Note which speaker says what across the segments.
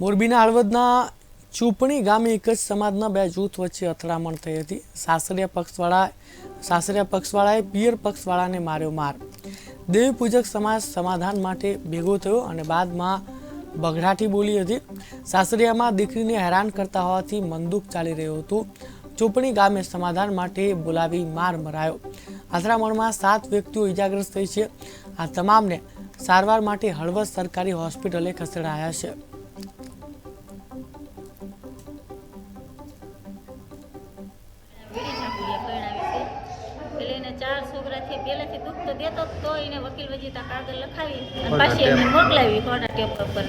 Speaker 1: મોરબીના હળવદના ચૂપણી ગામે એક જ સમાજના બે જૂથ વચ્ચે અથડામણ થઈ હતી. સાસરિયા પક્ષવાળા, સાસરિયા પક્ષવાળાએ પિયર પક્ષવાળાને માર્યો માર. દેવી પૂજક સમાજ સમાધાન માટે ભેગો થયો અને બાદમાં બઘડાટી બોલી હતી. સાસરિયામાં દીકરીને હેરાન કરતા હોવાથી મંદુક ચાલી રહ્યું હતું. ચૂંટણી ગામે સમાધાન માટે બોલાવી માર મરાયો. અથડામણમાં સાત વ્યક્તિઓ ઇજાગ્રસ્ત થઈ છે. આ તમામને સારવાર માટે હળવદ સરકારી હોસ્પિટલે ખસેડાયા છે.
Speaker 2: છોકરાથી પહેલેથી દુઃખ તો દેતો તો એને વકીલ વજીતા કાગળ લખાવી અને પાછી એમને મોકલાવી કોના ટેપ ઉપર.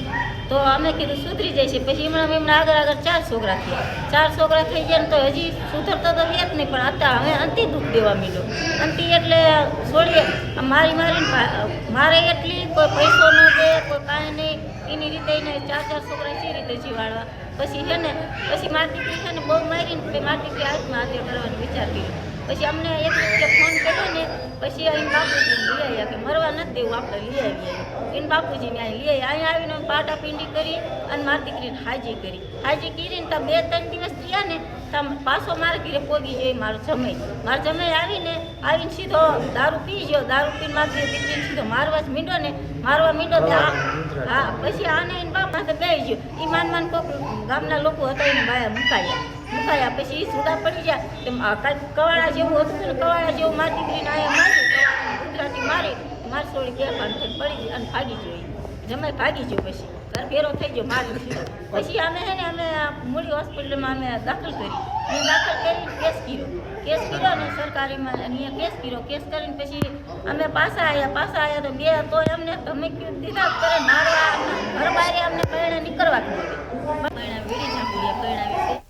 Speaker 2: તો અમે કીધું સુધરી જાય છે. પછી હમણાં એમના આગળ આગળ ચાર છોકરા થયા. ચાર છોકરા થઈ ગયા ને તો હજી સુધરતો તો જ નહીં પણ હતા હવે અંતિ દુઃખ દેવા માંડ્યો. અંતિ એટલે છોડીએ મારી મારીને મારે એટલી કોઈ પૈસો ન દે કોઈ કાંઈ નહીં. એની રીતે એને ચાર ચાર છોકરા સી રીતે જીવાડવા. પછી છે ને પછી મારી દીકરી છે ને બહુ મારીને મારી દીકરી આત્મહત્યા કરવાનો વિચાર કર્યો. પછી અમને એક વ્યક્તિએ ફોન કર્યો ને પછી અહીં બાપુજી લઈ આવ્યા કે મરવા નથી દેવું આપણે લઈ આવીએ. એને બાપુજીને અહીં લઈ આવ્યા અહીંયા આવીને પાટા પિંડી કરી અને મારી દીકરીને હાજી કરી. હાજી કરીને તો બે ત્રણ દિવસ થયા ને તો પાછો મારા ઘરે પોગી જાય મારો જમાઈ. મારો જમાઈ આવીને આવીને સીધો દારૂ પી ગયો. દારૂ પીને મારી દીકરીને સીધો મારવા જ મીંડો ને મારવા મીંડો હા પછી આને એને બાપ માથે બે ગયો. એ માન માન કોક ગામના લોકો હતા એને બાયા મુકાયા. મુકાયા પછી એ સુધા પડી ગયા એમ કાંઈક કવાડા જેવું હતું ને કવાળા જેવું મારી દીકરીને આયા મારી ગુજરાતી મારી મારી સોળી ગેરફાન થઈને પડી ગઈ અને ભાગી જોઈ. જમાઈ ભાગી ગયો પછી. ઘર ફેરો થઈ ગયો, મારી પછી અમે હે ને, અમે મૂળી હોસ્પિટલમાં અમે દાખલ કરી. એ દાખલ કરીને કેસ કર્યો. કેસ કર્યો ને સરકારીમાં અહીંયા કેસ કર્યો. કેસ કરીને પછી અમે પાછા આવ્યા પાછા આવ્યા તો બે, તો એમને ધમકી દીધા કરે મારવા ઘર બારે અમને કહે